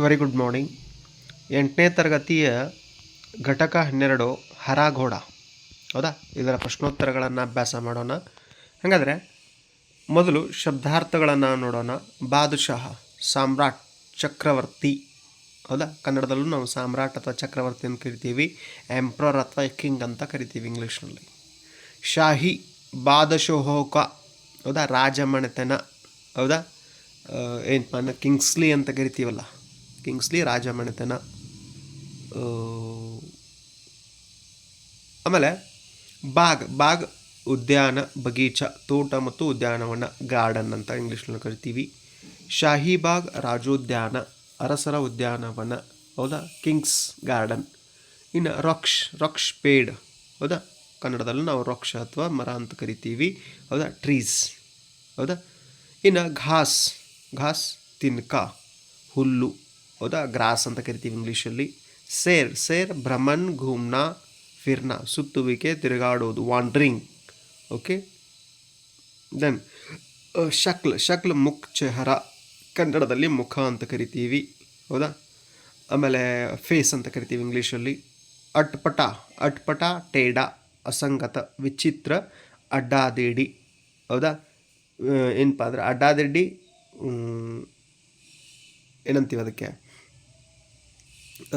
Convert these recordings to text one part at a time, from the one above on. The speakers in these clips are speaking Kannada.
ವೆರಿ ಗುಡ್ ಮಾರ್ನಿಂಗ್ ಎಂಟನೇ ತರಗತಿಯ ಘಟಕ ಹನ್ನೆರಡು ಹರಾಘೋಡ ಹೌದಾ? ಇದರ ಪ್ರಶ್ನೋತ್ತರಗಳನ್ನು ಅಭ್ಯಾಸ ಮಾಡೋಣ. ಹಾಗಾದರೆ, ಮೊದಲು ಶಬ್ದಾರ್ಥಗಳನ್ನು ನೋಡೋಣ. ಬಾದುಷಾಹ ಸಾಮ್ರಾಟ್ ಚಕ್ರವರ್ತಿ. ಹೌದಾ? ಕನ್ನಡದಲ್ಲೂ ನಾವು ಸಾಮ್ರಾಟ್ ಅಥವಾ ಚಕ್ರವರ್ತಿ ಅಂತ ಕರಿತೀವಿ. ಎಂಪ್ರರ್ ಅಥವಾ ಕಿಂಗ್ ಅಂತ ಕರಿತೀವಿ ಇಂಗ್ಲೀಷ್ನಲ್ಲಿ. ಶಾಹಿ, ಬಾದಶೋಹೋಕ. ಹೌದಾ? ರಾಜಮನೆತನ. ಹೌದಾ? ಏನಪ್ಪ ಅಂದ್ರೆ ಕಿಂಗ್ಸ್ಲಿ ಅಂತ ಕರಿತೀವಲ್ಲ. ಕಿಂಗ್ಸ್ಲಿ ರಾಜಮನೆತನ ಆಮೇಲೆ ಬಾಗ್ ಬಾಗ್ ಉದ್ಯಾನ, ಬಗೀಚ, ತೋಟ ಮತ್ತು ಉದ್ಯಾನವನ ಗಾರ್ಡನ್ ಅಂತ ಇಂಗ್ಲೀಷ್ನಲ್ಲಿ ಕರಿತೀವಿ. ಶಾಹಿಬಾಗ್ ರಾಜೋದ್ಯಾನ, ಅರಸರ ಉದ್ಯಾನವನ, ಹೌದಾ? ಕಿಂಗ್ಸ್ ಗಾರ್ಡನ್ ಇನ್ನು ರಕ್ಷ್ ರಕ್ಷ್ ಪೇಡ್, ಹೌದಾ? ಕನ್ನಡದಲ್ಲೂ ನಾವು ರಕ್ಷ ಅಥವಾ ಮರ ಅಂತ ಕರಿತೀವಿ, ಹೌದಾ? ಟ್ರೀಸ್ ಹೌದಾ? ಇನ್ನು ಘಾಸ್ ಘಾಸ್, ತಿನ್ಕ, ಹುಲ್ಲು. ಹೌದಾ? ಗ್ರಾಸ್ ಅಂತ ಕರಿತೀವಿ ಇಂಗ್ಲೀಷಲ್ಲಿ. ಸೇರ್ ಸೇರ್, ಭ್ರಮನ್, ಘೂಮ್ನಾ, ಫಿರ್ನಾ. ಸುತ್ತುವಿಕೆ, ತಿರುಗಾಡೋದು ವಾಂಡ್ರಿಂಗ್ ಓಕೆ ದೆನ್ ಶಕ್ಲ್ ಶಕ್ಲ್, ಮುಖ್, ಚೆಹರ. ಕನ್ನಡದಲ್ಲಿ ಮುಖ ಅಂತ ಕರಿತೀವಿ. ಹೌದಾ? ಆಮೇಲೆ ಫೇಸ್ ಅಂತ ಕರಿತೀವಿ ಇಂಗ್ಲೀಷಲ್ಲಿ. ಅಟ್ಪಟ ಅಟ್ಪಟ, ಟೇಡ, ಅಸಂಗತ, ವಿಚಿತ್ರ, ಅಡ್ಡಾದೇಡಿ. ಹೌದಾ? ಏನಪ್ಪ ಅಂದರೆ ಅಡ್ಡಾದೇಡಿ ಏನಂತೀವಿ ಅದಕ್ಕೆ?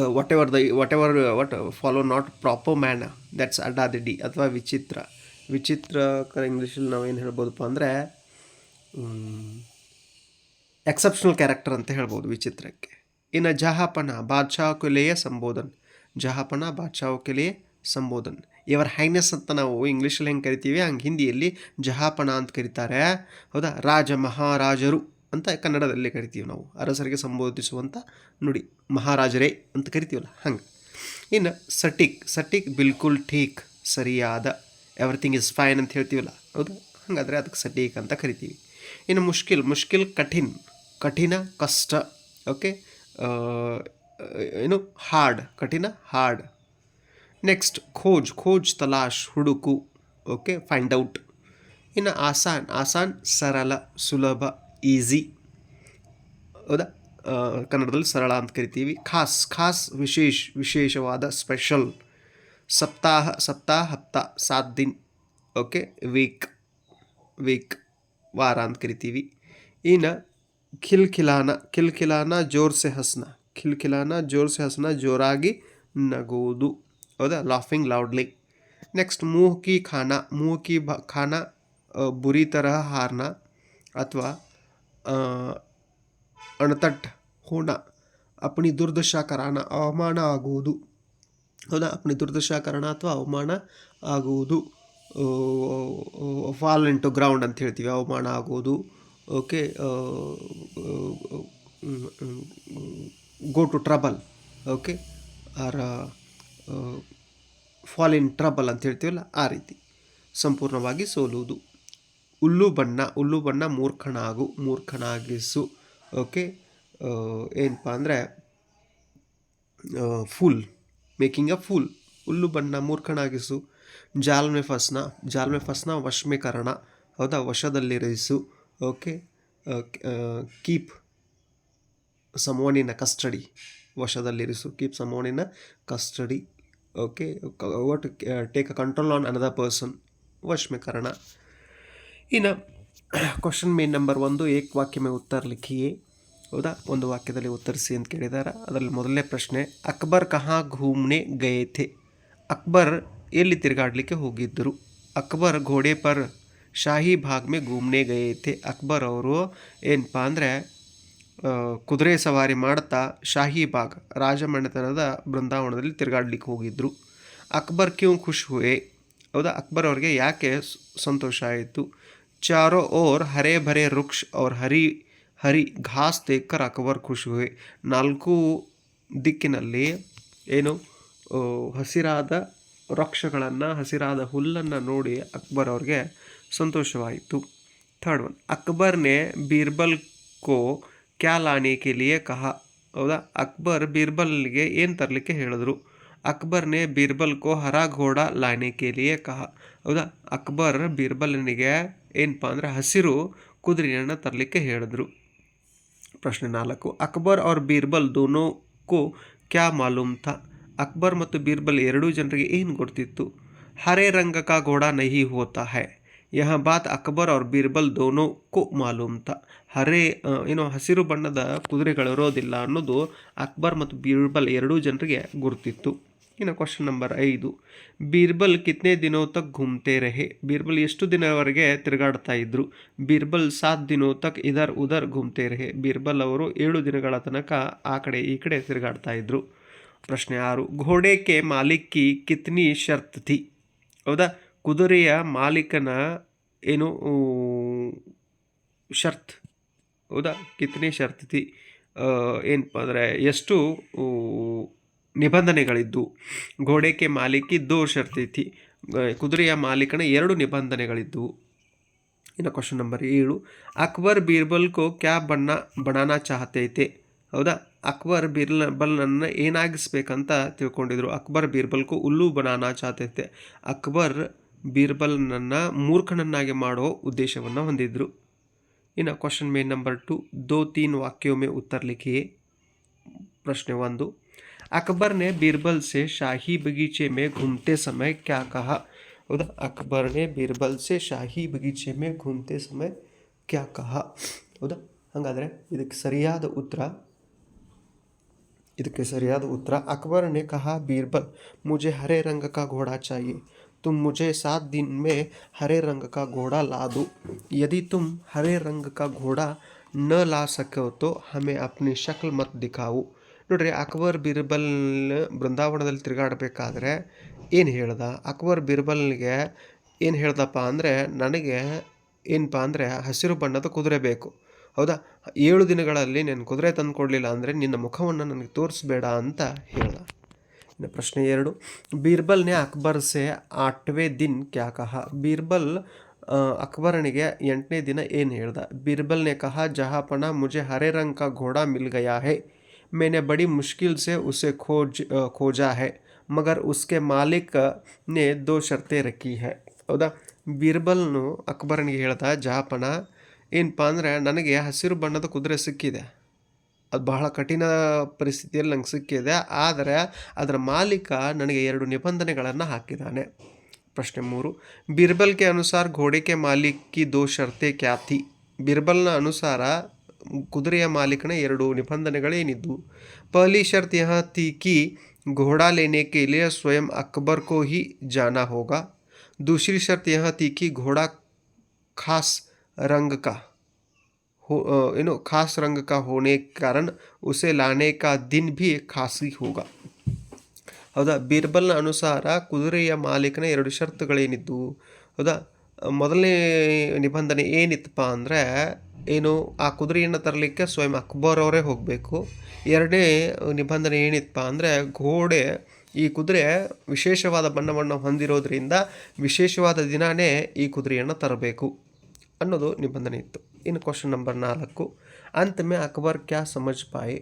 Whatever the whatever what follow not proper man that's ಅಡ್ಡಾದಿಡ್ಡಿ ಅಥವಾ ವಿಚಿತ್ರ. ವಿಚಿತ್ರಕರ ಇಂಗ್ಲೀಷಲ್ಲಿ ನಾವು ಏನು ಹೇಳ್ಬೋದಪ್ಪ ಅಂದರೆ ಎಕ್ಸೆಪ್ಷನಲ್ ಕ್ಯಾರೆಕ್ಟರ್ ಅಂತ ಹೇಳ್ಬೋದು ವಿಚಿತ್ರಕ್ಕೆ. ಇನ್ನು ಜಹಾಪನ ಬಾದ್ಶಾಹುಕೆಲೆಯ ಸಂಬೋಧನ್. ಜಹಾಪನ ಬಾದ್ಶಾಹುಕೆಲೆಯ ಸಂಬೋಧನ್. ಇವರ್ ಹೈನೆಸ್ ಅಂತ ನಾವು ಇಂಗ್ಲೀಷಲ್ಲಿ ಹೆಂಗೆ ಕರಿತೀವಿ? ಹಂಗೆ ಹಿಂದಿಯಲ್ಲಿ ಜಹಾಪನ ಅಂತ ಕರೀತಾರೆ. ಹೌದಾ? ರಾಜ ಮಹಾರಾಜರು. ಅಂತ ಕನ್ನಡದಲ್ಲಿ ಕರಿತೀವಿ ನಾವು. ಅರಸರಿಗೆ ಸಂಬೋಧಿಸುವಂಥ ನುಡಿ, ಮಹಾರಾಜರೇ ಅಂತ ಕರಿತೀವಲ್ಲ, ಹಂಗೆ. ಇನ್ನು ಸಟಿಕ್ ಸಟಿಕ್ ಬಿಲ್ಕುಲ್ ಠೀಕ್, ಸರಿಯಾದ ಎವ್ರಿಥಿಂಗ್ ಇಸ್ ಫೈನ್ ಅಂತ ಹೇಳ್ತೀವಲ್ಲ, ಹೌದು? ಹಾಗಾದರೆ ಅದಕ್ಕೆ ಸಟೀಕ್ ಅಂತ ಕರಿತೀವಿ. ಇನ್ನು ಮುಷ್ಕಿಲ್ ಮುಷ್ಕಿಲ್ ಕಠಿನ್ ಕಠಿಣ, ಕಷ್ಟ, ಓಕೆ? ಏನು ಹಾರ್ಡ್, ಕಠಿಣ, ಹಾರ್ಡ್. ನೆಕ್ಸ್ಟ್ ಖೋಜ್ ಖೋಜ್, ತಲಾಶ್, ಹುಡುಕು, ಓಕೆ? ಫೈಂಡ್ ಔಟ್ ಇನ್ನು ಆಸಾನ್ ಆಸಾನ್ ಸರಳ, ಸುಲಭ ಈಸಿ ಹೌದಾ? ಕನ್ನಡದಲ್ಲಿ ಸರಳ ಅಂತ ಕರಿತೀವಿ. ಖಾಸ್ ಖಾಸ್ ವಿಶೇಷ, ವಿಶೇಷವಾದ ಸ್ಪೆಷಲ್ ಸಪ್ತಾಹ ಸಪ್ತಾಹ ಹಪ್ತಾ ಸಾತ್ ದಿನ್. ಓಕೆ ವೀಕ್ ವೀಕ್ ವಾರ ಅಂತ ಕರಿತೀವಿ. ಇನ್ನು ಖಿಲ್ಖಿಲಾನ ಖಿಲ್ಖಿಲಾನ ಜೋರ್ಸೆ ಹಸ್ನ. ಖಿಲ್ಖಿಲಾನ ಜೋರ್ಸೆ ಹಸ್ನ ಜೋರಾಗಿ ನಗುವುದು. ಹೌದಾ? ಲಾಫಿಂಗ್ ಲೌಡ್ಲಿ ನೆಕ್ಸ್ಟ್ ಮೂಹ್ ಕಿ ಖಾನ. ಮೂಹ್ ಕಿ ಭ ಖಾನ ಬುರಿ ತರಹ ಹಾರನ. ಅಥವಾ ಅಣತಟ್, ಹೋಣ ಅಪ್ಣಿ ದುರ್ದಶಾ ಕಾರಣ ಅವಮಾನ ಆಗುವುದು. ಹೌದಾ ಅಪ್ಪಣಿ ದುರ್ದಶಾ ಕಾರಣ ಅಥವಾ ಅವಮಾನ ಆಗುವುದು. ಫಾಲ್ ಟು ಗ್ರೌಂಡ್ ಅಂತ ಹೇಳ್ತೀವಿ, ಅವಮಾನ ಆಗುವುದು. Okay go to trouble okay, or fall in trouble ಅಂತ ಹೇಳ್ತೀವಲ್ಲ, ಆ ರೀತಿ. ಸಂಪೂರ್ಣವಾಗಿ ಸೋಲುವುದು. ಹುಲ್ಲು ಬಣ್ಣ, ಉಲ್ಲು ಬಣ್ಣ ಮೂರ್ಖನಾಗು, ಮೂರ್ಖನಾಗಿಸು. ಓಕೆ ಏನಪ್ಪ ಅಂದರೆ ಫುಲ್, ಮೇಕಿಂಗ್ ಅ ಫುಲ್, ಹುಲ್ಲು ಬಣ್ಣ, ಮೂರ್ಖನಾಗಿಸು ಜಾಲ್ಮೆ ಫಸ್ನ ಜಾಲ್ಮೆ ಫಸ್ನ ವಶ್ಮೀಕರಣ ಹೌದಾ ವಶದಲ್ಲಿರಿಸು ಓಕೆ ಕೀಪ್ ಸಮೋನಿನ ಕಸ್ಟಡಿ ವಶದಲ್ಲಿರಿಸು keep ಸಮೋನಿನ custody, okay what take a control on another person ವಶ್ಮೀಕರಣ ಇನ್ನು ಕ್ವಶನ್ ಮೇನ್ ನಂಬರ್ ಒಂದು, ಏಕ್ ವಾಕ್ಯ ಮೇ ಉತ್ತರ ಲಿಖಿಯೇ? ಹೌದಾ? ಒಂದು ವಾಕ್ಯದಲ್ಲಿ ಉತ್ತರಿಸಿ ಅಂತ ಕೇಳಿದ್ದಾರೆ ಅದರಲ್ಲಿ ಮೊದಲನೇ ಪ್ರಶ್ನೆ, ಅಕ್ಬರ್ ಕಹಾ ಘೂಮ್ನೆ ಗಯೇಥೆ ಅಕ್ಬರ್ ಎಲ್ಲಿ ತಿರುಗಾಡಲಿಕ್ಕೆ ಹೋಗಿದ್ದರು? ಅಕ್ಬರ್ ಘೋಡೆ ಪರ್ ಶಾಹಿ ಭಾಗ್ ಮೇ ಘೂಮ್ನೆ ಗಯೇಥೆ ಅಕ್ಬರ್ ಅವರು ಏನಪ್ಪ ಅಂದರೆ ಕುದುರೆ ಸವಾರಿ ಮಾಡ್ತಾ ಶಾಹಿ ಭಾಗ್, ರಾಜಮನೆತನದ ಬೃಂದಾವನದಲ್ಲಿ ತಿರುಗಾಡ್ಲಿಕ್ಕೆ ಹೋಗಿದ್ದರು ಅಕ್ಬರ್ ಕ್ಯೂ ಖುಷ್ ಹುಯೆ? ಹೌದಾ? ಅಕ್ಬರ್ ಅವ್ರಿಗೆ ಯಾಕೆ ಸಂತೋಷ ಆಯಿತು? ಚಾರೋ ओर हरे भरे वृक्ष और हरी ಹರಿ ಘಾಸ್ ದೇಕರ್ ಅಕ್ಬರ್ ಖುಷಿ ಹೋಯ್ ನಾಲ್ಕು ದಿಕ್ಕಿನಲ್ಲಿ ಏನು ಹಸಿರಾದ ವೃಕ್ಷಗಳನ್ನು ಹಸಿರಾದ ಹುಲ್ಲನ್ನು ನೋಡಿ ಅಕ್ಬರ್ ಅವ್ರಿಗೆ ಸಂತೋಷವಾಯಿತು. ಥರ್ಡ್ ಒನ್ ಅಕ್ಬರ್ನೇ ಬೀರ್ಬಲ್ ಕೋ ಕ್ಯಾ ಲಾನೆ ಕೆ ಲಿಯೆ ಕಹ. ಹೌದಾ? ಅಕ್ಬರ್ ಬೀರ್ಬಲ್ಗೆ ಏನು ತರಲಿಕ್ಕೆ ಹೇಳಿದ್ರು? ಅಕ್ಬರ್ನೇ ಬೀರ್ಬಲ್ ಕೋ ಹರ ಘೋಡ ಲಾನೆ ಕೆ ಲಿಯೆ ಕಹ. ಹೌದಾ? ಅಕ್ಬರ್ ಬೀರ್ಬಲ್ನಿಗೆ ಏನಪ್ಪ ಅಂದರೆ ಹಸಿರು ಕುದುರೆಯನ್ನು ತರಲಿಕ್ಕೆ ಹೇಳಿದ್ರು. ಪ್ರಶ್ನೆ ನಾಲ್ಕು, ಅಕ್ಬರ್ ಅವ್ರ ಬೀರ್ಬಲ್ ದೋನೋಕ್ಕೂ ಕ್ಯಾ ಮಾಲೂಮ್ ಥ? ಅಕ್ಬರ್ ಮತ್ತು ಬೀರ್ಬಲ್ ಎರಡೂ ಜನರಿಗೆ ಏನು ಗೊತ್ತಿತ್ತು? ಹರೇ ರಂಗ ಕಾ ಘೋಡಾ ನಹಿ ಹೋತಾ ಹೈ. ಯಹ ಬಾತ್ ಅಕ್ಬರ್ ಅವ್ರ ಬೀರ್ಬಲ್ ದೋನೋಕ್ಕೂ ಮಾಲೂಮ್ ಥ. ಹರೇ ಏನೋ ಹಸಿರು ಬಣ್ಣದ ಕುದುರೆಗಳಿರೋದಿಲ್ಲ ಅನ್ನೋದು ಅಕ್ಬರ್ ಮತ್ತು ಬೀರ್ಬಲ್ ಎರಡೂ ಜನರಿಗೆ ಗುರುತಿತ್ತು ಇನ್ನು ಕ್ವಶನ್ ನಂಬರ್ ಐದು. ಬೀರ್ಬಲ್ ಕಿತ್ನೆ ದಿನೋ ತಕ್ ಘೂಮ್ತೆ ರಹೆ. ಬೀರ್ಬಲ್ ಎಷ್ಟು ದಿನವರೆಗೆ ತಿರುಗಾಡ್ತಾ ಇದ್ರು? ಬೀರ್ಬಲ್ ಸಾತ್ ದಿನೋ ತಕ್ ಇದರ್ ಉದರ್ ಘೂಮ್ತೆ ರಹೆ. ಬೀರ್ಬಲ್ ಅವರು ಏಳು ದಿನಗಳ ತನಕ ಆ ಕಡೆ ಈ ಕಡೆ ತಿರುಗಾಡ್ತಾ ಇದ್ರು. ಪ್ರಶ್ನೆ ಆರು. ಘೋಡೆಕೆ ಮಾಲೀಕಿ ಕಿತ್ನಿ ಶರ್ತ್ ಹೌದಾ? ಕುದುರೆಯ ಮಾಲೀಕನ ಏನು ಶರ್ತ್. ಹೌದಾ? ಕಿತ್ನಿ ಶರ್ತ್ ಏನಪ್ಪ ಅಂದರೆ, ಎಷ್ಟು ನಿಬಂಧನೆಗಳಿದ್ದು. ಗೋಡೆಕೆ ಮಾಲೀಕಿ ದೋಷ ಶರ್ತೈತಿ ಕುದುರೆಯ ಮಾಲೀಕನ ಎರಡು ನಿಬಂಧನೆಗಳಿದ್ದವು ಇನ್ನು ಕ್ವಶನ್ ನಂಬರ್ ಏಳು. ಅಕ್ಬರ್ ಬೀರ್ಬಲ್ಗೂ ಕ್ಯಾಬ್ ಕ್ಯಾ ಬಣ್ಣ, ಬಣಾನ ಚಾಹತೈತೆ? ಹೌದಾ? ಅಕ್ಬರ್ ಬೀರ್ಬಲ್ನನ್ನು ಏನಾಗಿಸ್ಬೇಕಂತ ತಿಳ್ಕೊಂಡಿದ್ರು. ಅಕ್ಬರ್ ಬೀರ್ಬಲ್ಗೂ ಉಲ್ಲು ಬನಾನ ಚಾಹತೈತೆ. ಅಕ್ಬರ್ ಬೀರ್ಬಲ್ನನ್ನು ಮೂರ್ಖನನ್ನಾಗಿ ಮಾಡೋ ಉದ್ದೇಶವನ್ನು ಹೊಂದಿದ್ರು. ಇನ್ನು ಕ್ವಶನ್ ಮೇನ್ ನಂಬರ್ ಟು ದೋ ತೀನ್ ವಾಕ್ಯೊಮ್ಮೆ ಉತ್ತರ ಪ್ರಶ್ನೆ ಒಂದು. अकबर ने बीरबल से शाही बगीचे में घूमते समय क्या कहा ಹೌದಾ ಅಕ್ಬರ್ ನೆ ಬೀರ್ಬಲ್ ಸೆ ಶಾಹಿ ಬಗೀಚೆ ಮೇ ಘೂಮ್ತೆ ಸಮಯ ಕ್ಯಾ ಕಹ ಹೌದಾ ಹಾಗಾದರೆ ಇದಕ್ಕೆ ಸರಿಯಾದ ಉತ್ತರ ಇದಕ್ಕೆ ಸರಿಯಾದ ಉತ್ತರ ಅಕ್ಬರ್ ने कहा बीरबल मुझे हरे रंग का घोड़ा चाहिए तुम मुझे सात दिन में हरे रंग का घोड़ा ला दो यदि तुम हरे रंग का घोड़ा न ला सको तो हमें अपनी शक्ल मत दिखाओ ನೋಡ್ರಿ, ಅಕ್ಬರ್ ಬೀರ್ಬಲ್ ಬೃಂದಾವನದಲ್ಲಿ ತಿರುಗಾಡ್ಬೇಕಾದ್ರೆ ಏನು ಹೇಳ್ದ? ಅಕ್ಬರ್ ಬೀರ್ಬಲ್ಗೆ ಏನು ಹೇಳ್ದಪ್ಪ ಅಂದರೆ, ನನಗೆ ಏನಪ್ಪ ಅಂದರೆ ಹಸಿರು ಬಣ್ಣದ ಕುದುರೆ ಬೇಕು. ಹೌದಾ? ಏಳು ದಿನಗಳಲ್ಲಿ ನೀನು ಕುದುರೆ ತಂದುಕೊಡ್ಲಿಲ್ಲ ಅಂದರೆ ನಿನ್ನ ಮುಖವನ್ನು ನನಗೆ ತೋರಿಸ್ಬೇಡ ಅಂತ ಹೇಳ್ದ. ಇನ್ನು ಪ್ರಶ್ನೆ ಎರಡು, ಬೀರ್ಬಲ್ನೇ ಅಕ್ಬರ್ ಸೆ ಆಟ್ವೇ ದಿನ್ ಕ್ಯಾ ಕಹ? ಬೀರ್ಬಲ್ ಅಕ್ಬರನಿಗೆ ಎಂಟನೇ ದಿನ ಏನು ಹೇಳ್ದ? ಬೀರ್ಬಲ್ನೇ ಕಹ ಜಹಾಪನ ಮುಜೆ ಹರೇರಂಕ ರಂಗ್ ಕಾ ಘೋಡಾ ಮಿಲ್ ಹೇ. मैंने बड़ी मुश्किल से उसे खोज अ, खोजा है मगर उसके मालिक ने दो शर्तें रखी है ಹೌದಾ ಬೀರ್ಬಲ್ನು ಅಕ್ಬರನಿಗೆ ಹೇಳ್ದ ಜಹಾಪನ ಏನಪ್ಪ ಅಂದರೆ ನನಗೆ ಹಸಿರು ಬಣ್ಣದ ಕುದುರೆ ಸಿಕ್ಕಿದೆ ಅದು ಬಹಳ ಕಠಿಣ ಪರಿಸ್ಥಿತಿಯಲ್ಲಿ ನಂಗೆ ಸಿಕ್ಕಿದೆ ಆದರೆ ಅದರ ಮಾಲೀಕ ನನಗೆ ಎರಡು ನಿಬಂಧನೆಗಳನ್ನು ಹಾಕಿದ್ದಾನೆ ಪ್ರಶ್ನೆ ಮೂರು ಬೀರ್ಬಲ್ ಕೆ ಅನುಸಾರ ಘೋಡೆ ಕೆ ಮಾಲೀಕ್ ಕಿ ದೋ ಶರ್ತೆ ಕ್ಯಾ ಥಿ ಬೀರ್ಬಲ್ನ ಅನುಸಾರ ಕುದುರೆಯ ಮಾಲೀಕನ ಎರಡು ನಿಬಂಧನೆಗಳೇನಿದ್ವು ಪಹಲಿ ಶರ್ತ್ ಯಹ ಥಿ ಕಿ घोड़ा लेने के लिए स्वयं अकबर को ही जाना होगा दूसरी शर्त यह थी कि घोड़ा खास रंग का हो अ, यू नो खास रंग का होने के कारण उसे लाने का दिन भी खास ही होगा ಹೌದಾ ಬೀರ್ಬಲ್ನ ಅನುಸಾರ ಕುದುರೆಯ ಮಾಲೀಕನ ಎರಡು ಷರತ್ತುಗಳೇನಿದ್ದವು ಹೌದಾ ಮೊದಲನೇ ನಿಬಂಧನೆ ಏನಿತ್ತಪ್ಪ ಅಂದರೆ ಏನು ಆ ಕುದುರೆಯನ್ನು ತರಲಿಕ್ಕೆ ಸ್ವಯಂ ಅಕ್ಬರ್ ಅವರೇ ಹೋಗಬೇಕು. ಎರಡನೇ ನಿಬಂಧನೆ ಏನಿತ್ತಪ್ಪ ಅಂದರೆ ಘೋಡೆ ಈ ಕುದುರೆ ವಿಶೇಷವಾದ ಬಣ್ಣವನ್ನು ಹೊಂದಿರೋದ್ರಿಂದ ವಿಶೇಷವಾದ ದಿನಾನೇ ಈ ಕುದುರೆಯನ್ನು ತರಬೇಕು ಅನ್ನೋದು ನಿಬಂಧನೆ ಇತ್ತು. ಇನ್ನು ಕ್ವಶನ್ ನಂಬರ್ ನಾಲ್ಕು. ಅಂತಮೇ ಅಕ್ಬರ್ ಕ್ಯಾ ಸಮಜ್ ಪಾಯಿ?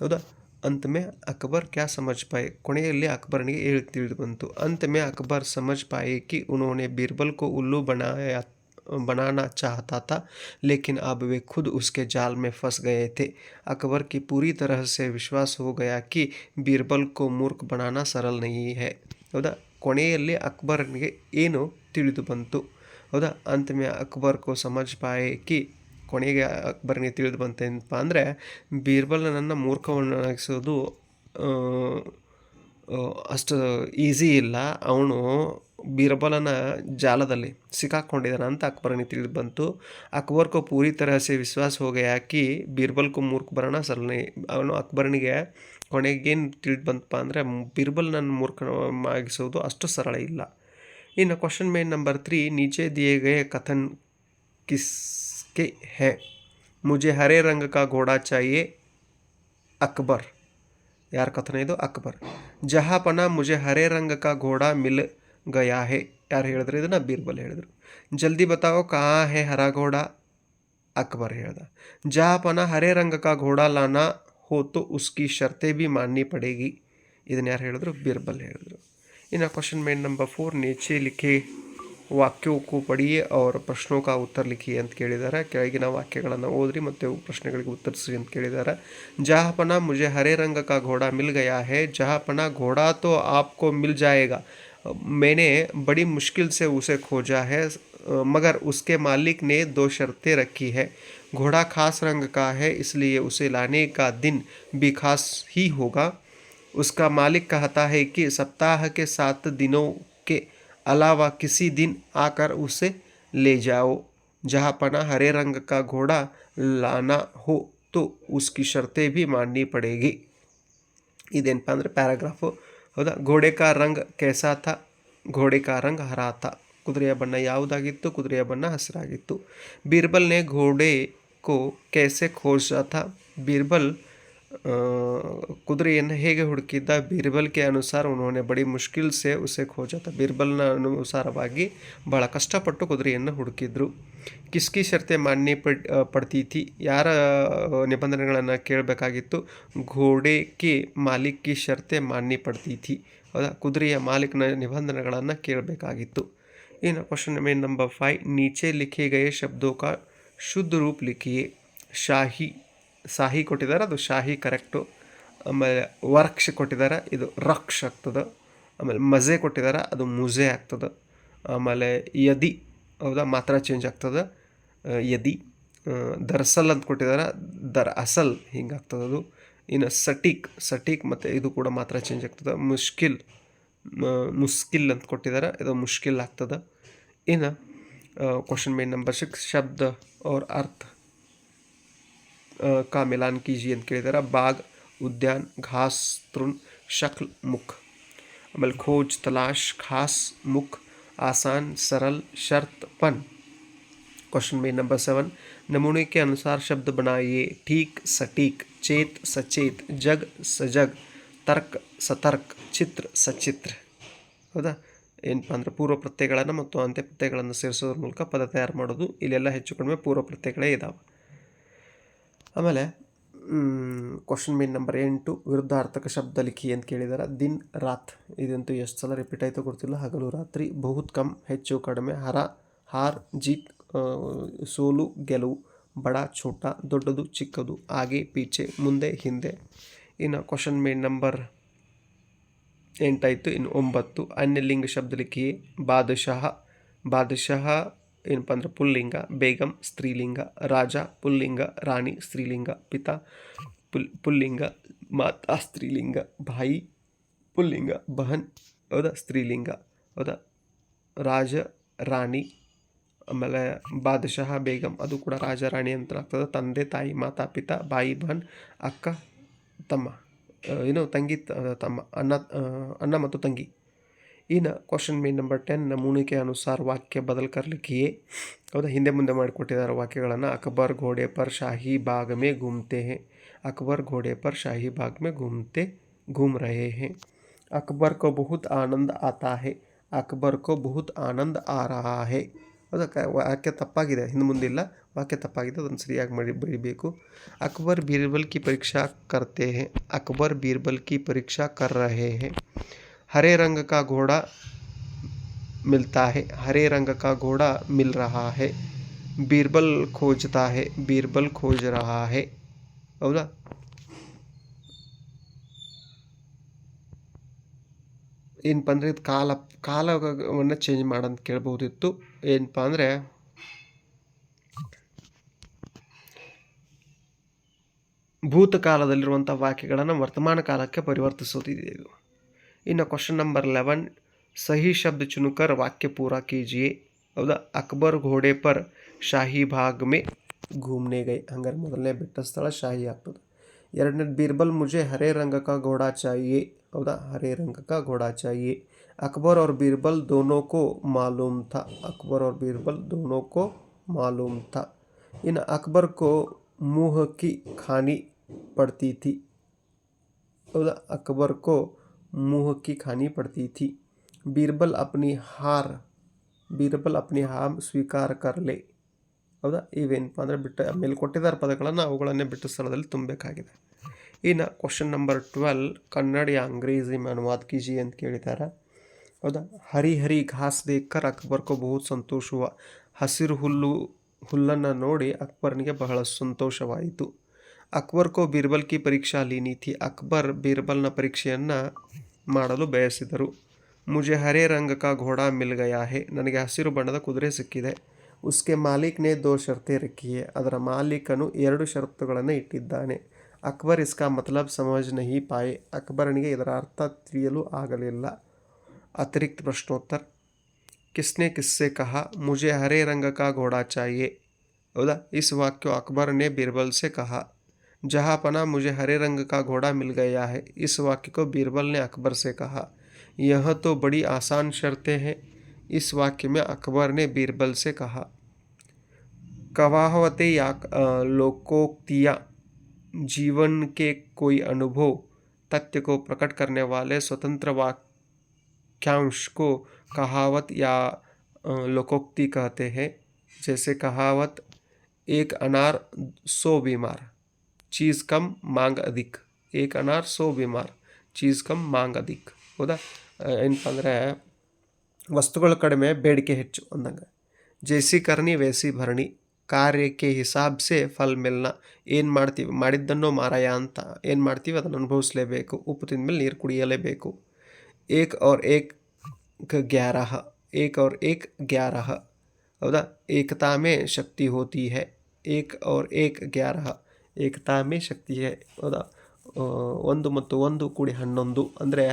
ಹೌದಾ? ಅಂತಮೇ ಅಕ್ಬರ್ ಕ್ಯಾ ಸಮಜ್ ಪಾಯಿ? ಕೊನೆಯಲ್ಲಿ ಅಕ್ಬರ್ನಿಗೆ ಹೇಳಿ ತಿಳಿದು ಬಂತು. ಅಂತಮೇ ಅಕ್ಬರ್ ಸಮಜ್ ಪಾಯಿ ಕಿ ಉನೋನೆ ಬೀರ್ಬಲ್ ಕೋ ಉಲ್ಲು ಬಣಾಯ बनाना चाहता था लेकिन अब वे खुद उसके जाल में फंस गए थे अकबर की पूरी तरह से विश्वास हो गया कि बीरबल को मूर्ख बनाना सरल नहीं है ಹೌದಾ ಕೊನೆಯಲ್ಲಿ ಅಕ್ಬರನಿಗೆ ಏನು ತಿಳಿದು ಬಂತು ಹೌದಾ अंत में अकबर को समझ पाए कि ಕೊನೆಗೆ ಅಕ್ಬರನಿಗೆ ತಿಳಿದು ಬಂತೇನಪ್ಪ ಅಂದರೆ ಬೀರ್ಬಲ್ನನ್ನು ಮೂರ್ಖವನ್ನಾಗಿಸೋದು ಆ, ಆ, ಅಷ್ಟು ಈಸಿ ಇಲ್ಲ ಅವನು ಬೀರ್ಬಲನ ಜಾಲದಲ್ಲಿ ಸಿಕ್ಕಾಕ್ಕೊಂಡಿದ್ದಾನೆ ಅಂತ ಅಕ್ಬರನಿಗೆ ತಿಳಿದು ಬಂತು. ಅಕ್ಬರ್ಗೂ ಪೂರಿ ತರಹಸೆ ವಿಶ್ವಾಸ ಹೋಗಿ ಹಾಕಿ ಬೀರ್ಬಲ್ಗೂ ಮೂರ್ಖ ಬರೋಣ ಸಲನೆ ಅವನು ಅಕ್ಬರನಿಗೆ ಕೊನೆಗೇನು ತಿಳಿದು ಬಂತಪ್ಪ ಅಂದರೆ ಬೀರ್ಬಲ್ ನನ್ನ ಮೂರ್ಖನ ಆಗಿಸೋದು ಅಷ್ಟು ಸರಳ ಇಲ್ಲ. ಇನ್ನು ಕ್ವಶನ್ ಮೇನ್ ನಂಬರ್ ತ್ರೀ ನೀಚೆ ದಿಯೇಗೆ ಕಥನ್ ಕಿಸ್ಕೆ ಹೇ. ಮುಜೆ ಹರೆ ರಂಗ ಕಾ ಘೋಡಾ ಚಾಹಿಯೇ ಅಕ್ಬರ್. ಯಾರ ಕಥನ ಇದು? ಅಕ್ಬರ್. ಜಹಾಪನ ಮುಜೆ ಹರೆ ರಂಗ ಕಾ ಘೋಡಾ ಮಿಲ್ ಗಯಾ ಹೇ ಯಾರು ಹೇಳಿದ್ರು? ಇದನ್ನು ಬೀರ್ಬಲ್ ಹೇಳಿದರು. ಜಲ್ದಿ ಬತಾವೋ ಕಹಾ ಹೇ ಹರ ಅಕ್ಬರ್ ಹೇಳ್ದ. ಜಾಪನ ಹರೇ ರಂಗಕ ಘೋಡಾ ಲಾನ ಹೋತು, ಉಸ್ಕಿ ಶರ್ತೆ ಬಿ ಮಾನ್ನಿ ಪಡೆಗಿ. ಇದನ್ನು ಯಾರು ಹೇಳಿದ್ರು? ಬೀರ್ಬಲ್ ಹೇಳಿದರು. ಇನ್ನು ಕ್ವಶನ್ ಮೇನ್ ನಂಬರ್ ಫೋರ್ ನೇಚೆ ಲಿಖೆ ವಾಕ್ಯಕ್ಕೂ ಪಡಿಯೇ ಅವರ ಪ್ರಶ್ನೋಕ ಉತ್ತರ ಲಿಖಿ ಅಂತ ಕೇಳಿದ್ದಾರೆ ಕೆಳಗಿನ ವಾಕ್ಯಗಳನ್ನು ಓದ್ರಿ ಮತ್ತು ಪ್ರಶ್ನೆಗಳಿಗೆ ಉತ್ತರಿಸ್ರಿ ಅಂತ ಕೇಳಿದ್ದಾರೆ ಜಹಾಪನ ಮುಜೆ ಹರೇ ರಂಗಕ ಘೋಡಾ ಮಿಲ್ ಗಯಾ ಹೇ ಜಹಾಪನ ಘೋಡಾ ತೋ ಆಪ್ಕೋ ಮಿಲ್ ಜಾಯೇಗಾ. मैंने बड़ी मुश्किल से उसे खोजा है, मगर उसके मालिक ने दो शर्तें रखी है। घोड़ा खास रंग का है, इसलिए उसे लाने का दिन भी खास ही होगा। उसका मालिक कहता है कि सप्ताह के सात दिनों के अलावा किसी दिन आकर उसे ले जाओ। जहाँ पना हरे रंग का घोड़ा लाना हो तो उसकी शर्तें भी माननी पड़ेगी। इदेन पंद्रह पैराग्राफ ಹೌದಾ ಘೋಡೆ ಕಾ ರಂಗ್ कैसा था ಘೋಡೆ ಕಾ ರಂಗ್ ಹರಾ था ಕುದುರೆಯ ಬಣ್ಣ ಯಾವುದಾಗಿತ್ತು ಕುದುರೆಯ ಬಣ್ಣ ಹಸಿರಾಗಿತ್ತು ಬೀರ್ಬಲ್ ನೆ ಘೋಡೆ ಕೋ कैसे खोजा था ಬೀರ್ಬಲ್ ಆ, ಕುದುರೆಯನ್ನು ಹೇಗೆ ಹುಡುಕಿದ್ದ? ಬೀರ್ಬಲ್ ಕೆ ಅನುಸಾರ ಉನ್ಹೋನೆ ಬಡಿ ಮುಷ್ಕಿಲ್ ಸೆ ಉಸೆ ಖೋಜಾತ. ಬೀರ್ಬಲ್ನ ಅನುಸಾರವಾಗಿ ಭಾಳ ಕಷ್ಟಪಟ್ಟು ಕುದುರೆಯನ್ನು ಹುಡುಕಿದ್ರು. ಕಿಸ್ಕಿ ಶರ್ತೆ ಮಾನ್ಯ ಪಡ್ ಪಡ್ತೀತಿ. ಯಾರ ನಿಬಂಧನೆಗಳನ್ನು ಕೇಳಬೇಕಾಗಿತ್ತು? ಘೋಡೆ ಕೆ ಮಾಲೀಕ್ ಕಿ ಶರ್ತೆ ಮಾನ್ಯ ಪಡ್ತೀತಿ. ಹೌದಾ? ಕುದುರೆಯ ಮಾಲೀಕನ ನಿಬಂಧನೆಗಳನ್ನು ಕೇಳಬೇಕಾಗಿತ್ತು. ಏನು? ಕ್ವಶನ್ ನಂಬರ್ ಫೈವ್ ನೀಚೆ ಲಿಖೆ ಗಯೇ ಶಬ್ದೋ ಕಾ ಶುದ್ಧ ರೂಪ ಲಿಖಿಯೇ. ಶಾಹಿ ಸಾಹಿ ಕೊಟ್ಟಿದ್ದಾರೆ, ಅದು ಶಾಹಿ ಕರೆಕ್ಟು. ಆಮೇಲೆ ವರ್ಕ್ಸ್ ಕೊಟ್ಟಿದ್ದಾರೆ, ಇದು ರಕ್ಷ್ ಆಗ್ತದೆ. ಆಮೇಲೆ ಮಜೆ ಕೊಟ್ಟಿದ್ದಾರೆ, ಅದು ಮುಜೆ ಆಗ್ತದೆ. ಆಮೇಲೆ ಯದಿ, ಹೌದಾ? ಮಾತ್ರ ಚೇಂಜ್ ಆಗ್ತದೆ. ಯದಿ ದರ್ಸಲ್ ಅಂತ ಕೊಟ್ಟಿದ್ದಾರೆ. ದರ್ ಅಸಲ್ ಹಿಂಗಾಗ್ತದೆ ಅದು. ಇನ್ನು ಸಟೀಕ್ ಸಟೀಕ್ ಮತ್ತು ಇದು ಕೂಡ ಮಾತ್ರ ಚೇಂಜ್ ಆಗ್ತದೆ. ಮುಷ್ಕಿಲ್ ಮುಸ್ಕಿಲ್ ಅಂತ ಕೊಟ್ಟಿದ್ದಾರೆ, ಇದು ಮುಷ್ಕಿಲ್ ಆಗ್ತದೆ. ಇನ್ನು ಕ್ವಶನ್ ಮೇನ್ ನಂಬರ್ ಸಿಕ್ಸ್ ಶಬ್ದ ಅವ್ರ ಅರ್ಥ. का मिलान कीजिए ಅಂತ ಕೇಳಿದ್ದಾರೆ ಬಾಗ್ ಉದ್ಯಾನ್ ಘಾಸ್ ತೃಣ್ ಶಕ್ಲ್ ಮುಖ್ ಆಮೇಲೆ खोज तलाश खास मुख आसान सरल शर्त पन क्वेश्चन में नंबर सेवन नमूने के अनुसार शब्द बनाइए ठीक सटीक चेत सचेत जग सजग तर्क सतर्क ಚಿತ್ರ ಸಚಿತ್ರ ಹೌದಾ ಏನಪ್ಪ ಅಂದರೆ ಪೂರ್ವ ಪ್ರತ್ಯಯಗಳನ್ನು ಮತ್ತು ಅಂತ್ಯ ಪ್ರತ್ಯಯಗಳನ್ನು ಸೇರಿಸೋದ್ರ ಮೂಲಕ ಪದ ತಯಾರು ಮಾಡೋದು ಇಲ್ಲೆಲ್ಲ ಹೆಚ್ಚು ಕಡಿಮೆ ಪೂರ್ವ ಪ್ರತ್ಯಯಗಳೇ ಇದ್ದಾವೆ ಆಮೇಲೆ ಕ್ವಶನ್ ಮೇನ್ ನಂಬರ್ ಎಂಟು, ವಿರುದ್ಧಾರ್ಥಕ ಶಬ್ದ ಲಿಖಿ ಅಂತ ಕೇಳಿದಾರೆ. ದಿನ್, ರಾತ್. ಇದಂತೂ ಎಷ್ಟು ಸಲ ರಿಪೀಟ್ ಆಯಿತು ಗೊತ್ತಿಲ್ಲ. ಹಗಲು, ರಾತ್ರಿ, ಬಹುತ್ ಕಮ್, ಹೆಚ್ಚು, ಕಡಿಮೆ, ಹರ, ಹಾರ್, ಜೀತ್ ಸೋಲು, ಗೆಲುವು, ಬಡ, ಛೋಟ, ದೊಡ್ಡದು, ಚಿಕ್ಕದು, ಹಾಗೆ, ಪೀಚೆ, ಮುಂದೆ, ಹಿಂದೆ. ಇನ್ನು ಕ್ವಶನ್ ಮೇನ್ ನಂಬರ್ ಎಂಟಾಯಿತು, ಇನ್ನು ಒಂಬತ್ತು. ಅನ್ಯಲಿಂಗ ಶಬ್ದ ಲಿಖಿ, ಬಾದಶಾಹ. ಬಾದಶಾಹ ಏನಪ್ಪ ಅಂದ್ರೆ ಪುಲ್ಲಿಂಗ, ಬೇಗಂ, ಸ್ತ್ರೀಲಿಂಗ, ರಾಜ, ಪುಲ್ಲಿಂಗ, ರಾಣಿ, ಸ್ತ್ರೀಲಿಂಗ, ಪಿತಾ, ಪುಲ್, ಪುಲ್ಲಿಂಗ, ಮಾತಾ, ಸ್ತ್ರೀಲಿಂಗ, ಭಾಯಿ, ಪುಲ್ಲಿಂಗ, ಬಹನ್, ಹೌದಾ? ಸ್ತ್ರೀಲಿಂಗ, ಹೌದಾ? ರಾಜ, ರಾಣಿ, ಆಮೇಲೆ ಬಾದಶಾಹ, ಬೇಗಂ, ಅದು ಕೂಡ ರಾಜ, ರಾಣಿ ಅಂತ ಆಗ್ತದೆ. ತಂದೆ, ತಾಯಿ, ಮಾತಾ, ಪಿತಾ, ಬಾಯಿ, ಬಹನ್, ಅಕ್ಕ, ತಮ್ಮ ಏನೋ, ತಂಗಿ ತಮ್ಮ, ಅಣ್ಣ ಅಣ್ಣ ಮತ್ತು ತಂಗಿ. ಇನ್ನು ಕ್ವಶನ್ ಮೇನ್ ನಂಬರ್ ಟೆನ್ ನಮೂನೆ के अनुसार ವಾಕ್ಯ ಬದಲ್ ಕರ್ ಲಿಖಿಯೇ ಹೌದಾ ಹಿಂದೆ ಮುಂದೆ ಮಾಡಿಕೊಟ್ಟಿದ್ದಾರೆ ವಾಕ್ಯಗಳನ್ನು ಅಕ್ಬರ್ ಘೋಡೆ ಪರ್ ಶಾಹಿ ಬಾಗ್ ಮೇ ಘೂಮ್ತೆ हैं अकबर घोड़े पर शाही बाग में घूमते घूम रहे हैं अकबर को बहुत आनंद आता है अकबर को बहुत आनंद आ रहा है ಅದಕ್ಕೆ ವಾಕ್ಯ ತಪ್ಪಾಗಿದೆ ಹಿಂದೆ ಮುಂದಿಲ್ಲ ವಾಕ್ಯ ತಪ್ಪಾಗಿದೆ ಅದನ್ನು ಸರಿಯಾಗಿ ಮಾಡಿ ಬರೀಬೇಕು ಅಕ್ಬರ್ ಬೀರ್ಬಲ್ की परीक्षा करते हैं अकबर बीरबल की परीक्षा कर रहे हैं हरे रंग का घोड़ा मिलता है हरे रंग का घोड़ा मिल रहा है बीरबल खोजता है बीरबल खोज रहा है ಹೌದಾ ಏನಪ್ಪ ಅಂದರೆ ಇದು ಕಾಲ ಕಾಲವನ್ನು ಚೇಂಜ್ ಮಾಡಂತ ಕೇಳ್ಬೋದಿತ್ತು ಏನಪ್ಪ ಅಂದರೆ ಭೂತಕಾಲದಲ್ಲಿರುವಂಥ ವಾಕ್ಯಗಳನ್ನು ವರ್ತಮಾನ ಕಾಲಕ್ಕೆ ಪರಿವರ್ತಿಸೋದಿದೆ ಇದು ಇನ್ನು ಕ್ವಶನ್ ನಂಬರ್ ಲೆವೆನ್ ಸಹಿ ಶಬ್ದ ಚುನುಕರ್ ವಾಕ್ಯ ಪೂರಾ ಕೀಜಿಯೇ ಹೌದಾ ಅಕ್ಬರ್ ಘೋಡೆ ಪರ್ ಶಾಹಿ ಭಾಗ್ ಮೇ ಘೂಮ್ನೆ ಗೈ ಹಂಗಾರೆ ಮೊದಲನೇ ಬಿಟ್ಟ ಸ್ಥಳ ಶಾಹಿ ಆಗ್ತದೆ ಎರಡನೇದು ಬೀರ್ಬಲ್ ಮುಜೆ ಹರೇ ರಂಗ ಕಾ ಘೋಡಾ ಚಾಹಿಯೇ ಹೌದಾ ಹರೇ ರಂಗ ಕಾ ಘೋಡಾ ಚಾಹಿಯೇ अकबर और बीरबल दोनों को मालूम था अकबर और बीरबल दोनों को मालूम था इन अकबर को मुंह की खानी पड़ती थी और अकबर को मुँह की खानी पड़ती थी। बीरबल अपनी हार ಬೀರಬಲ್ ಅಪ್ನಿ ಹಾಮ್ ಸ್ವೀಕಾರ ಕರ್ಲೆ ಹೌದಾ? ಇವೇನಪ್ಪ ಅಂದರೆ ಬಿಟ್ಟು ಮೇಲೆ ಕೊಟ್ಟಿದ್ದಾರೆ ಪದಗಳನ್ನು ಅವುಗಳನ್ನೇ ಬಿಟ್ಟು ಸ್ಥಳದಲ್ಲಿ ತುಂಬಬೇಕಾಗಿದೆ. ಇನ್ನು ಕ್ವಶನ್ ನಂಬರ್ ಟ್ವೆಲ್ ಕನ್ನಡ ಅಂಗ್ರೇಜಿ ಅನುವಾದ ಕಿಜಿ ಅಂತ ಕೇಳಿದ್ದಾರೆ ಹೌದಾ? ಹರಿ ಹರಿ ಘಾಸ್ ದೇಖರ್ ಅಕ್ಬರ್ಕೋ ಬಹು ಸಂತೋಷವ. ಹಸಿರು ಹುಲ್ಲು, ಹುಲ್ಲನ್ನು ನೋಡಿ ಅಕ್ಬರ್ನಿಗೆ ಬಹಳ ಸಂತೋಷವಾಯಿತು. ಅಕ್ಬರ್ ಕೋ ಬೀರ್ಬಲ್ ಕಿ ಪರೀಕ್ಷಾ ಲೀನಿ ಥಿ ಅಕ್ಬರ್ ಬೀರ್ಬಲ್ನ ಪರೀಕ್ಷೆಯನ್ನು ಮಾಡಲು ಬಯಸಿದರು. ಮುಜೆ ಹರೇ ರಂಗಕ ಘೋಡಾ ಮಿಲ್ ಗಯಾ ಹೇ. ನನಗೆ ಹಸಿರು ಬಣ್ಣದ ಕುದುರೆ ಸಿಕ್ಕಿದೆ. ಉಸ್ಕೆ ಮಾಲೀಕ್ನೇ ದೋ ಶರ್ತೆ ರಕ್ಕಿಯೇ. ಅದರ ಮಾಲೀಕನು ಎರಡು ಷರತ್ತುಗಳನ್ನು ಇಟ್ಟಿದ್ದಾನೆ. ಅಕ್ಬರ್ ಇಸ್ಕಾ ಮತಲಬ್ ಸಮಜ್ ನಹಿ ಪಾಯೆ. ಅಕ್ಬರನಿಗೆ ಇದರ ಅರ್ಥ ತಿಳಿಯಲು ಆಗಲಿಲ್ಲ. ಅತಿರಿಕ್ತ ಪ್ರಶ್ನೋತ್ತರ. ಕಿಸ್ನೆ ಕಿಸ್ಸೆ ಕಹ. ಮುಜೆ ಹರೇ ರಂಗಕ ಘೋಡಾ ಚಾಯೆ. ಹೌದಾ? ಇಸ್ ವಾಕ್ಯ ಅಕ್ಬರ್ನೇ ಬಿರ್ಬಲ್ಸೆ ಕಹ. बीरबल पना मुझे हरे रंग का घोड़ा मिल गया है। इस वाक्य को बीरबल ने अकबर से कहा। यह तो बड़ी आसान शर्तें हैं। इस वाक्य में अकबर ने बीरबल से कहा, कवाहवते या लोकोक्तियाँ, जीवन के कोई अनुभव, तथ्य को प्रकट करने वाले स्वतंत्र वाक्यांश को कहावत या लोकोक्ति कहते हैं। जैसे कहावत, एक अनार सो बीमार। चीज़ कम मांग अधिक एक अनार सौ बीमार ಚೀಸ್ ಕಮ್ ಮಾಂಗ್ ಅದಿಕ್ ಹೌದಾ ಆ, ಏನಪ್ಪ ಅಂದರೆ ವಸ್ತುಗಳ ಕಡಿಮೆ ಬೇಡಿಕೆ ಹೆಚ್ಚು ಅಂದಂಗೆ ಜೈಸಿ ಕರ್ನಿ ವೇಸಿ ಭರಣಿ ಕಾರ್ಯಕ್ಕೆ ಹಿಸಾಬ್ ಸೆ ಫಲ್ ಮಿಲ್ನ ಏನು ಮಾಡ್ತೀವಿ ಮಾಡಿದ್ದನ್ನು ಮಾರಾಯ ಅಂತ ಏನು ಮಾಡ್ತೀವಿ ಅದನ್ನು ಅನುಭವಿಸಲೇಬೇಕು ಉಪ್ಪು ತಿಂದಮೇಲೆ ನೀರು ಕುಡಿಯಲೇಬೇಕು ಏಕ್ और एक ग्यारह एक और एक ग्यारह ಹೌದಾ ಏಕತಾ ಮೇ ಶಕ್ತಿ ಹೋತಿ ಹೈ ಏಕ್ और एक ग्यारह ಏಕತಾಮೇ ಶಕ್ತಿಯೇ ಹೌದಾ ಒಂದು ಮತ್ತು ಒಂದು ಕೂಡಿ ಹನ್ನೊಂದು ಅಂದರೆ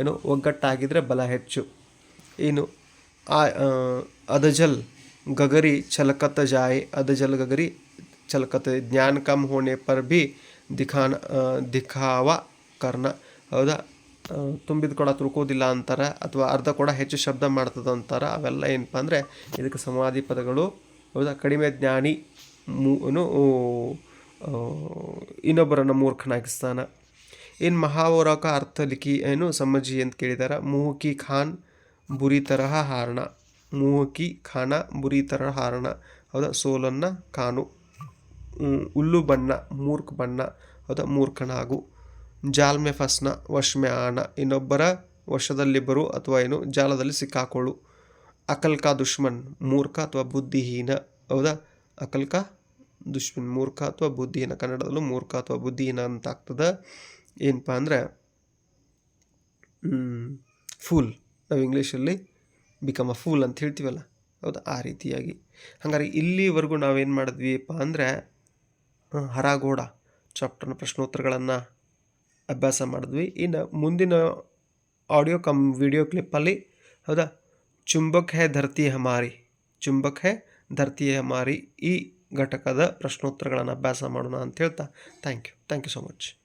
ಏನು ಒಗ್ಗಟ್ಟಾಗಿದ್ದರೆ ಬಲ ಹೆಚ್ಚು. ಏನು ಆ ಅದಜಲ್ ಗಗರಿ ಛಲಕತ ಜಾಯಿ, ಅದಜಲ್ ಗಗರಿ ಛಲಕತ ಜ್ಞಾನ ಕಮ್ ಹೋಣೆ ಪರ್ ಭಿ ದಿಖಾನ ದಿಖಾವ ಕರ್ಣ. ಹೌದಾ? ತುಂಬಿದ ಕೂಡ ತುಳ್ಕೋದಿಲ್ಲ ಅಂತಾರೆ ಅಥವಾ ಅರ್ಧ ಕೂಡ ಹೆಚ್ಚು ಶಬ್ದ ಮಾಡ್ತದ ಅಂತಾರೆ. ಅವೆಲ್ಲ ಏನಪ್ಪ ಅಂದರೆ ಇದಕ್ಕೆ ಸಮಾಧಿ ಪದಗಳು. ಹೌದಾ? ಕಡಿಮೆ ಜ್ಞಾನಿ ಮೂ ಇನ್ನೊಬ್ಬರನ್ನು ಮೂರ್ಖನಾಗಿಸ್ತಾನ. ಇನ್ನು ಮಹಾವೋರಕ ಅರ್ಥಲಿಕಿ ಏನು ಸಮಜಿ ಅಂತ ಕೇಳಿದಾರ. ಮುಹ್ ಕಿ ಖಾನ್ ಬುರಿ ತರಹ ಹಾರಣ. ಮುಹ್ ಕಿ ಖಾನ ಬುರಿ ತರಹ ಹಾರಣ. ಹೌದಾ? ಸೋಲನ್ನ ಕಾನು ಉಲ್ಲು ಬಣ್ಣ, ಮೂರ್ಖ ಬಣ್ಣ. ಹೌದಾ? ಮೂರ್ಖನಾಗು. ಜಾಲ್ಮೆ ಫಸ್ನ, ವಶ್ಮೆ ಆಣ ಇನ್ನೊಬ್ಬರ ವಶದಲ್ಲಿ ಬರು ಅಥವಾ ಏನು ಜಾಲದಲ್ಲಿ ಸಿಕ್ಕಾಕೊಳ್ಳು. ಅಕಲ್ಕ ದುಶ್ಮನ್ ಮೂರ್ಖ ಅಥವಾ ಬುದ್ಧಿಹೀನ. ಹೌದಾ? ಅಕಲ್ ಕಾ ದುಶ್ಮನ್ ಮೂರ್ಖ ಅಥವಾ ಬುದ್ಧಿಹೀನ? ಕನ್ನಡದಲ್ಲೂ ಮೂರ್ಖ ಅಥವಾ ಬುದ್ಧಿಹೀನ ಅಂತ ಆಗ್ತದೆ. ಏನಪ್ಪ ಅಂದರೆ ಫೂಲ್ ನಾವು ಇಂಗ್ಲೀಷಲ್ಲಿ ಬಿಕಮ್ ಅ ಫೂಲ್ ಅಂತ ಹೇಳ್ತೀವಲ್ಲ, ಹೌದಾ? ಆ ರೀತಿಯಾಗಿ. ಹಾಗಾದ್ರೆ ಇಲ್ಲಿವರೆಗೂ ನಾವೇನು ಮಾಡಿದ್ವಿಪ್ಪ ಅಂದರೆ ಹರಾಗೋಡ ಚಾಪ್ಟರ್ನ ಪ್ರಶ್ನೋತ್ತರಗಳನ್ನು ಅಭ್ಯಾಸ ಮಾಡಿದ್ವಿ. ಇನ್ನು ಮುಂದಿನ ಆಡಿಯೋ ಕಮ್ ವಿಡಿಯೋ ಕ್ಲಿಪ್ಪಲ್ಲಿ ಹೌದಾ? ಚುಂಬಕ್ ಹೇ ಧರ್ತಿ ಹಮಾರಿ, ಚುಂಬಕ್ ಹೇ ಧರ್ತಿ ಹಮಾರಿ ಈ ಘಟಕದ ಪ್ರಶ್ನೋತ್ತರಗಳನ್ನು ಅಭ್ಯಾಸ ಮಾಡೋಣ ಅಂತ ಹೇಳ್ತಾ thank you thank you so much